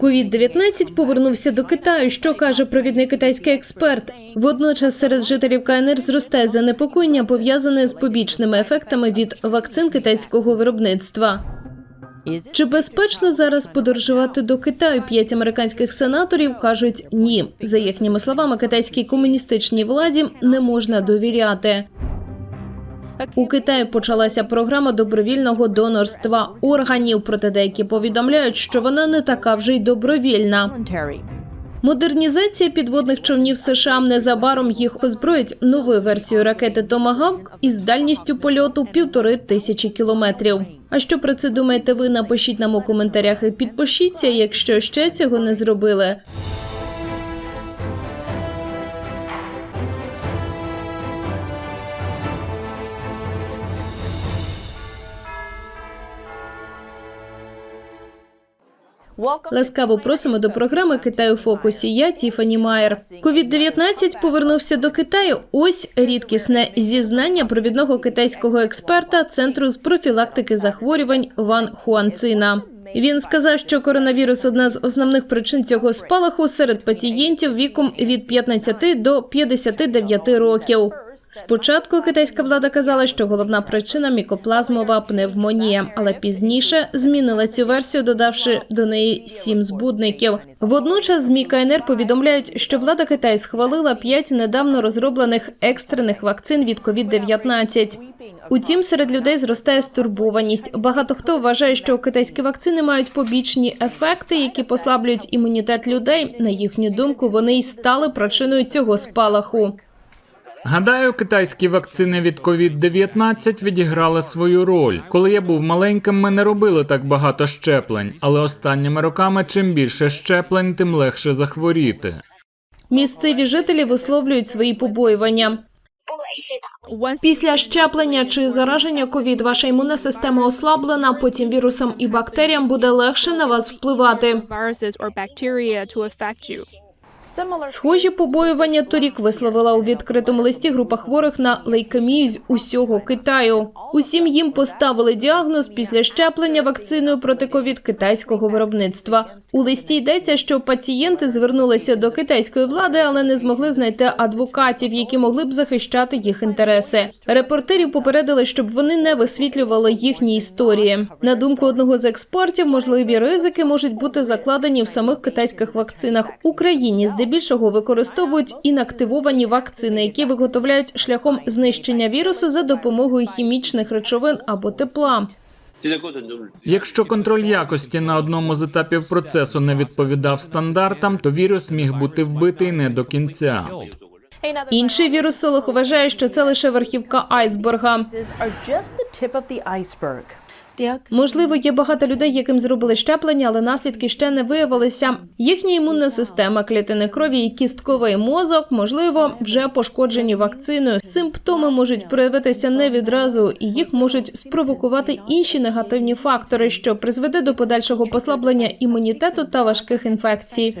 Ковід-19 повернувся до Китаю. Що каже провідний китайський експерт? Водночас серед жителів КНР зростає занепокоєння, пов'язане з побічними ефектами від вакцин китайського виробництва. Чи безпечно зараз подорожувати до Китаю? П'ять американських сенаторів кажуть ні. За їхніми словами, китайській комуністичній владі не можна довіряти. У Китаї почалася програма добровільного донорства органів, проте деякі повідомляють, що вона не така вже й добровільна. Модернізація підводних човнів США незабаром їх озброїть новою версією ракети Томагавк із дальністю польоту півтори тисячі кілометрів. А що про це думаєте ви? Напишіть нам у коментарях і підпишіться, якщо ще цього не зробили. Ласкаво просимо до програми Китай у фокусі. Я Тіфані Майер. Ковід-19 повернувся до Китаю. Ось рідкісне зізнання провідного китайського експерта Центру з профілактики захворювань Ван Хуанцина. Він сказав, що коронавірус одна з основних причин цього спалаху серед пацієнтів віком від 15 до 59 років. Спочатку китайська влада казала, що головна причина мікоплазмова пневмонія, але пізніше змінила цю версію, додавши до неї сім збудників. Водночас ЗМІ КНР повідомляють, що влада Китаю схвалила п'ять недавно розроблених екстрених вакцин від COVID-19. Утім, серед людей зростає стурбованість. Багато хто вважає, що китайські вакцини мають побічні ефекти, які послаблюють імунітет людей. На їхню думку, вони й стали причиною цього спалаху. Гадаю, китайські вакцини від COVID-19 відіграли свою роль. Коли я був маленьким, ми не робили так багато щеплень, але останніми роками чим більше щеплень, тим легше захворіти. Місцеві жителі висловлюють свої побоювання. Після щеплення чи зараження ковід ваша імунна система ослаблена. Потім вірусам і бактеріям буде легше на вас впливати. Схожі побоювання торік висловила у відкритому листі група хворих на лейкемію з усього Китаю. Усім їм поставили діагноз після щеплення вакциною проти ковід китайського виробництва. У листі йдеться, що пацієнти звернулися до китайської влади, але не змогли знайти адвокатів, які могли б захищати їх інтереси. Репортерів попередили, щоб вони не висвітлювали їхні історії. На думку одного з експертів, можливі ризики можуть бути закладені в самих китайських вакцинах. Україні здебільшого використовують інактивовані вакцини, які виготовляють шляхом знищення вірусу за допомогою хімічних речовин або тепла. Якщо контроль якості на одному з етапів процесу не відповідав стандартам, то вірус міг бути вбитий не до кінця. Інший вірусолог вважає, що це лише верхівка айсберга. Можливо, є багато людей, яким зробили щеплення, але наслідки ще не виявилися. Їхня імунна система, клітини крові і кістковий мозок, можливо, вже пошкоджені вакциною. Симптоми можуть проявитися не відразу, і їх можуть спровокувати інші негативні фактори, що призведе до подальшого послаблення імунітету та важких інфекцій.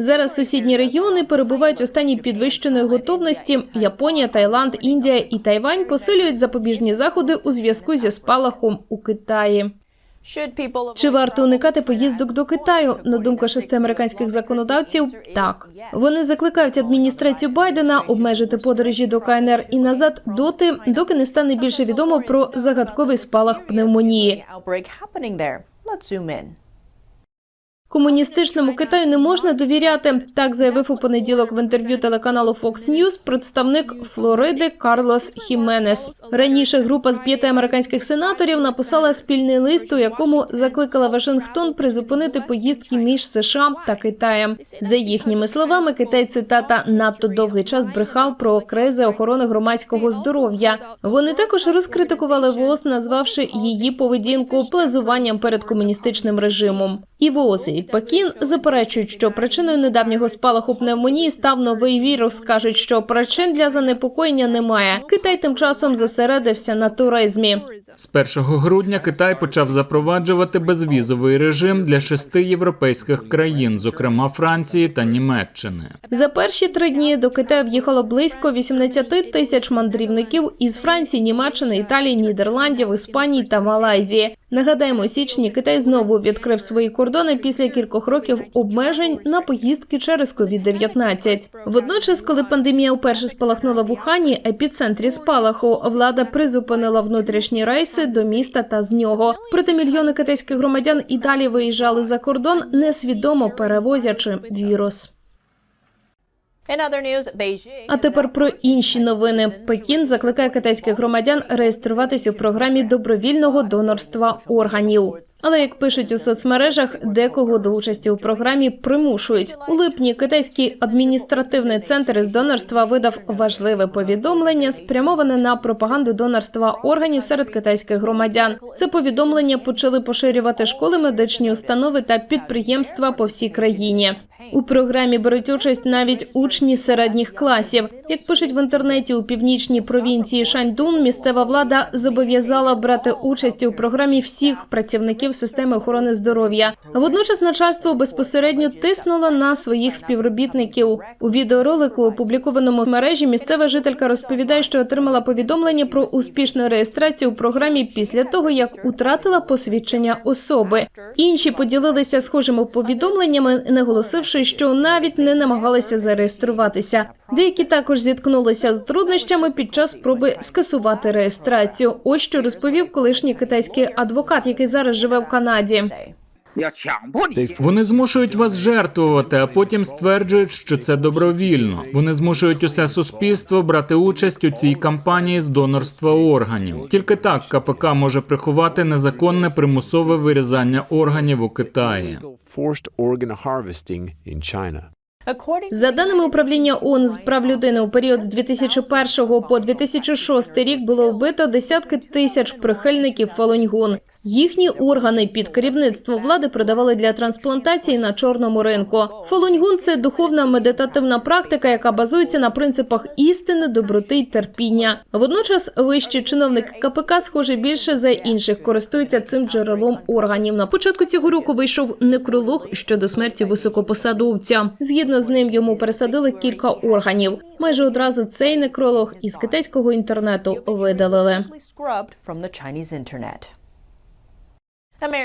Зараз сусідні регіони перебувають у стані підвищеної готовності. Японія, Таїланд, Індія і Тайвань посилюють запобіжні заходи у зв'язку зі спалахом у Китаї. Чи варто уникати поїздок до Китаю? На думку шести американських законодавців, так вони закликають адміністрацію Байдена обмежити подорожі до КНР і назад доти, доки не стане більше відомо про загадковий спалах пневмонії. Комуністичному Китаю не можна довіряти. Так заявив у понеділок в інтерв'ю телеканалу Fox News представник Флориди Карлос Хіменес. Раніше група з п'яти американських сенаторів написала спільний лист, у якому закликала Вашингтон призупинити поїздки між США та Китаєм. За їхніми словами, Китай цитата надто довгий час брехав про кризи охорони громадського здоров'я. Вони також розкритикували ВООЗ, назвавши її поведінку плезуванням перед комуністичним режимом. І ВООЗ і Пекін заперечують, що причиною недавнього спалаху пневмонії став новий вірус. кажуть, що причин для занепокоєння немає. Китай тим часом зосередився на туризмі. З 1 грудня Китай почав запроваджувати безвізовий режим для шести європейських країн, зокрема Франції та Німеччини. За перші три дні до Китаю в'їхало близько 80 тисяч мандрівників із Франції, Німеччини, Італії, Нідерландів, Іспанії та Малайзії. Нагадаємо, у січні Китай знову відкрив свої кордони після кількох років обмежень на поїздки через COVID-19. Водночас, коли пандемія вперше спалахнула в Ухані, епіцентрі спалаху, влада призупинила внутрішні рейси до міста та з нього. Проте мільйони китайських громадян і далі виїжджали за кордон, несвідомо перевозячи вірус. А тепер про інші новини. Пекін закликає китайських громадян реєструватися у програмі добровільного донорства органів. Але як пишуть у соцмережах, декого до участі у програмі примушують. У липні китайський адміністративний центр із донорства видав важливе повідомлення, спрямоване на пропаганду донорства органів серед китайських громадян. Це повідомлення почали поширювати школи, медичні установи та підприємства по всій країні. У програмі беруть участь навіть учні середніх класів. Як пишуть в інтернеті у північній провінції Шаньдун, місцева влада зобов'язала брати участь у програмі всіх працівників системи охорони здоров'я. Водночас начальство безпосередньо тиснуло на своїх співробітників. У відеоролику, опублікованому в мережі, місцева жителька розповідає, що отримала повідомлення про успішну реєстрацію у програмі після того, як утратила посвідчення особи. Інші поділилися схожими повідомленнями, наголосивши, що навіть не намагалися зареєструватися. Деякі також зіткнулися з труднощами під час спроби скасувати реєстрацію. Ось що розповів колишній китайський адвокат, який зараз живе в Канаді. Вони змушують вас жертвувати, а потім стверджують, що це добровільно. Вони змушують усе суспільство брати участь у цій кампанії з донорства органів. Тільки так КПК може приховати незаконне примусове вирізання органів у Китаї. За даними управління ООН з прав людини, у період з 2001 по 2006 рік було вбито десятки тисяч прихильників Фалуньгун. Їхні органи під керівництвом влади продавали для трансплантації на чорному ринку. Фалуньгун – це духовна медитативна практика, яка базується на принципах істини, доброти й терпіння. Водночас вищі чиновники КПК, схоже, більше за інших користуються цим джерелом органів. На початку цього року вийшов некролог щодо смерті високопосадовця. Згідно з ним йому пересадили кілька органів. Майже одразу цей некролог із китайського інтернету видалили.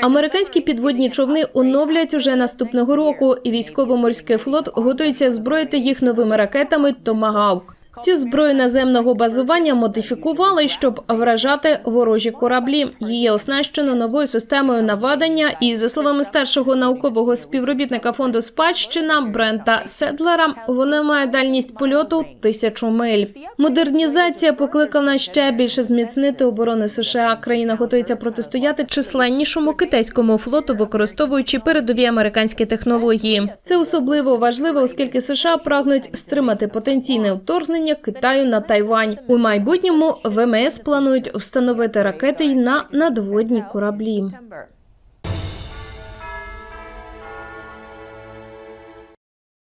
Американські підводні човни оновлять уже наступного року, і військово-морський флот готується зброїти їх новими ракетами Томагавк. Цю зброю наземного базування модифікували, щоб вражати ворожі кораблі. Її оснащено новою системою наведення. І за словами старшого наукового співробітника фонду спадщина Брента Седлера, вона має дальність польоту тисячу миль. Модернізація покликана ще більше зміцнити оборони США. Країна готується протистояти численнішому китайському флоту, використовуючи передові американські технології. Це особливо важливо, оскільки США прагнуть стримати потенційне вторгнення Китаю на Тайвань. У майбутньому ВМС планують встановити ракети й на надводні кораблі.